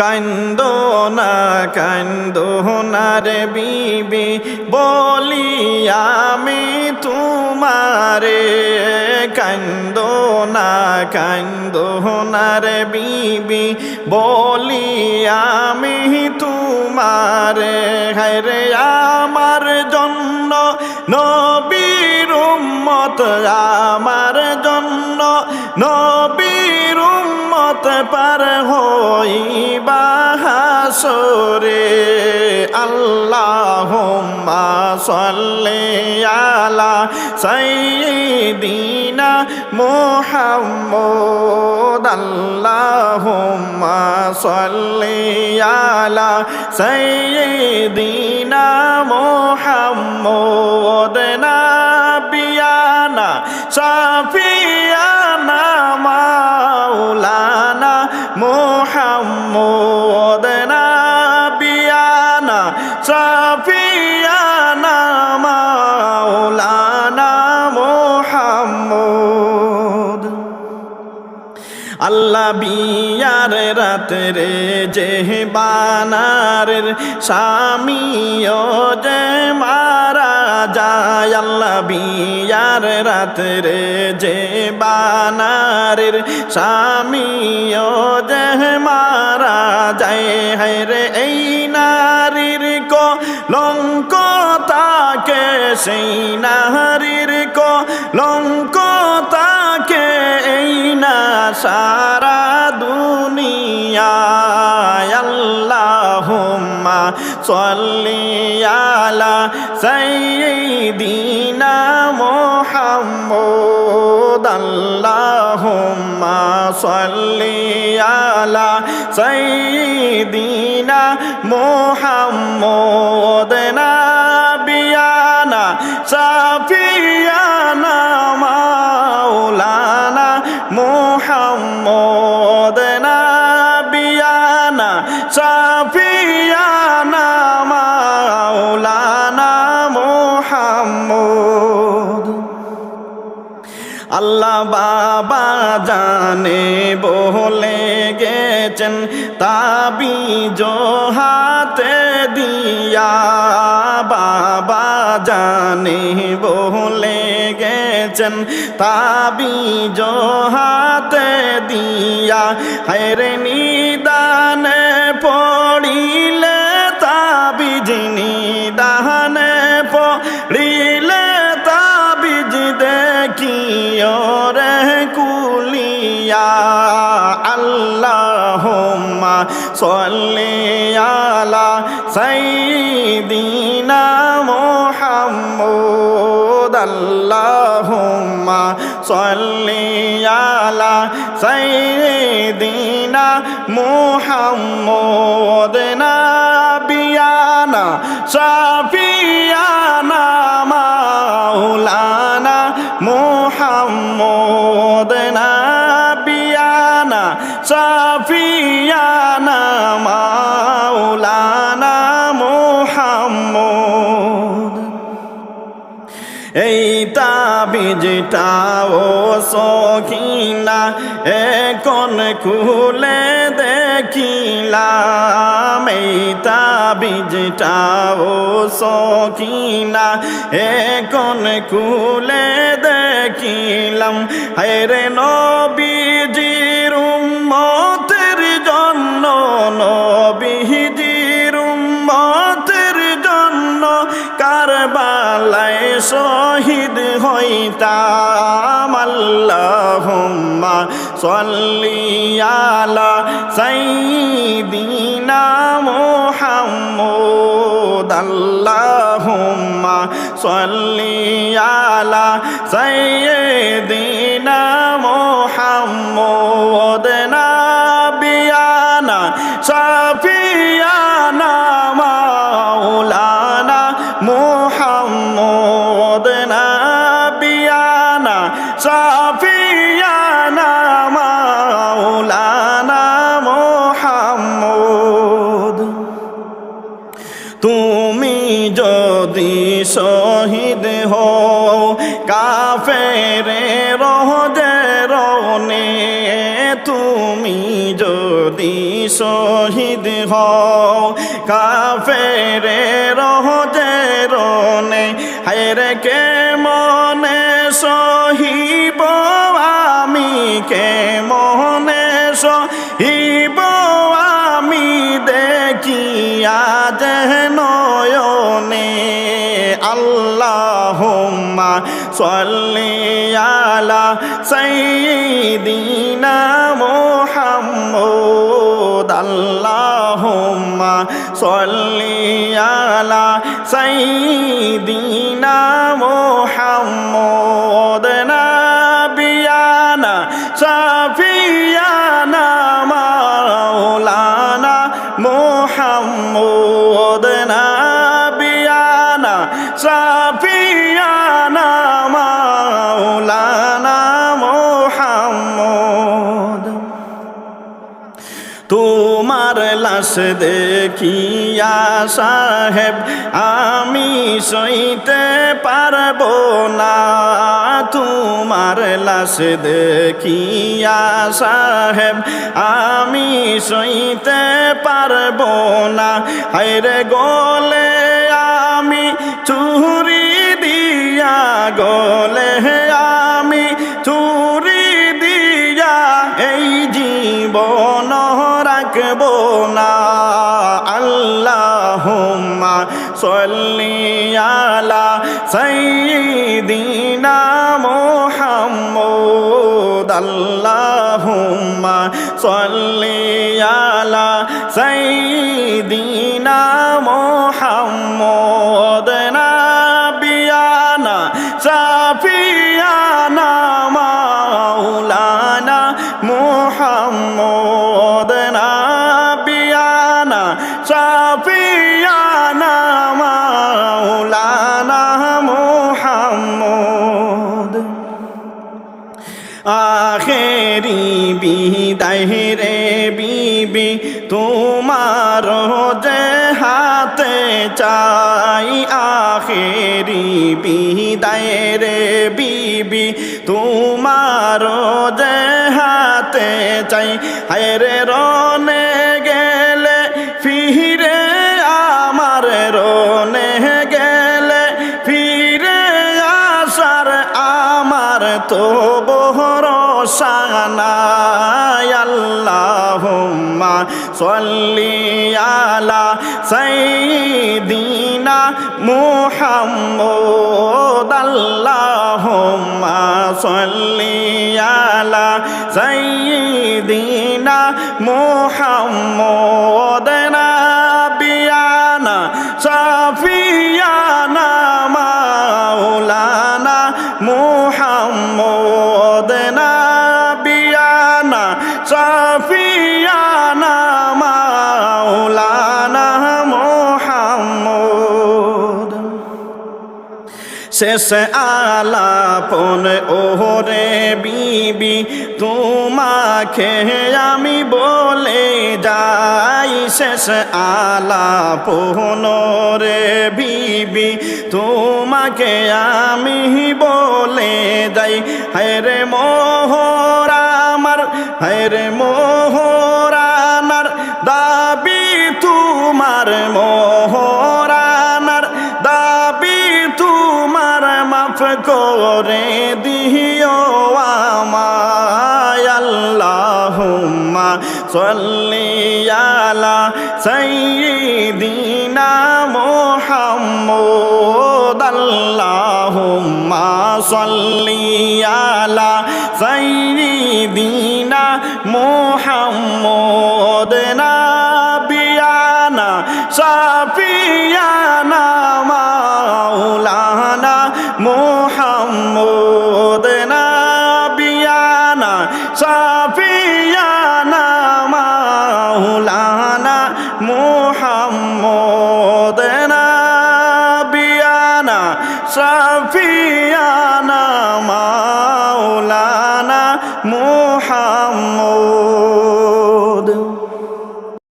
কান্দো না কান্দো না রে বিবি, বলি আমি তোমারে। কান্দো না কান্দো না রে বিবি, বলি আমি তোমারে। হায়রে আমার জন্য নবীর উম্মত, আমার জন্য নবীর উম্মত পার হইবা হাসরে আল্লাহুম্মা সাল্লি আলা সাইয়্যিদিনা মুহাম্মদ সাল্লি আলা সাইয়্যিদিনা মুহাম্মদ নাবিয়ানা শাফিয়ানা মাওলানা মুহাম্মদ বিয়ার রাত্রে যে বানারের স্বামীও যে মারা যায়, আল্লাহ বিয়ার রাত্রে যে বানারের স্বামীও যে মারা যায়। হায় রে এই নারীর কো লঙ্ক তাকে, সেই নারীর কো লঙ্ক তাকে, এই না সারা সাল্লি আলা সাইয়্যিদিনা মুহাম্মদ আল্লাহুম্মা সাল্লি আলা সাইয়্যিদিনা মুহাম্মদ নাবিয়ানা সাফিয়ানা মাওলানা মুহাম্মদ নাবিয়ানা আল্লাহ বাবা জানে বলে গেছেন তাবিজ হাতে দিয়া। বাবা জানে বলে গেছেন তাবিজ হাতে দিয়া। হায়রে নিদানে পড়িলে সাল্লি আলা সাইয়্যিদিনা মুহাম্মদ আল্লাহুম্মা সাল্লি আলা সাইয়্যিদিনা মুহাম্মদ নাবিয়ানা শাফিয়ানা মাওলানা মুহাম্মদ নাবিয়ানা এই তাবিজটাও সখিনা এখন খুলে দেখিলাম। এই তাবিজটাও সখিনা এখন খুলে দেখিলাম। হেরে নবীজির সালাম আল্লাহুম্মা সাল্লি আলা সাইয়্যিদিনা মুহাম্মদ আল্লাহুম্মা সাল্লি আলা সাইয়্যিদিনা শহীদ হও। কাফেরে রহদে রনে তুমি যদি শহীদ হও কাফেরে রহদে রনে হায়রে কে মনে সহিব আমি কে মনে সহিব আমি দেখিয়া নয়নে সাল্লি আলা সাইয়্যিদিনা মুহাম্মদ আল্লাহুম্মা সাল্লি আলা সাইয়্যিদিনা মুহাম্মদ নাবিয়ানা শাফিয়ানা মাওলানা মুহাম্মদ নাবিয়ানা লাশ দেখিয়া সাহেব, আমি সইতে পারব না। তোমার লাশ দেখিয়া সাহেব, আমি সইতে পারব না। হায়রে গলে আমি চুরি দিয়া গলে রাখব না। আল্লাহ সল্লিয়ালা সৈদিনা মোহাম্মদ। আল্লাহ সল্লিয়ালা সৈদিনা মুহাম্মদ। আখেরি বিদায় রে বিবি, তোমার যে হাতে চাই আখেরি বিদায় রে বিবি, তোমার যে হাতে চাই হায়রে রনে সাল্লি আলা সাইয়্যিদিনা মুহাম্মদ আল্লাহুম্মা সাল্লি আলা সাইয়্যিদিনা মুহাম্মদ শাফিয়ানা মাওলানা শেষ আলাপন, ওরে বিবি, তোমাকে আমি বলে যাই, শেষ আলাপন রে বিবি, তোমাকে আমি বলে যাই। হায়রে মোহরা আমার হায়রে মোহরানার দাবি তোমার মোহরানার করে দিও আমায় আল্লাহুম্মা সাল্লি আলা সাইয়্যিদিনা মুহাম্মদ আল্লাহুম্মা সাল্লি আলা সাইয়্যিদিনা মুহাম্মদ নাবিয়ানা না সাফিয়া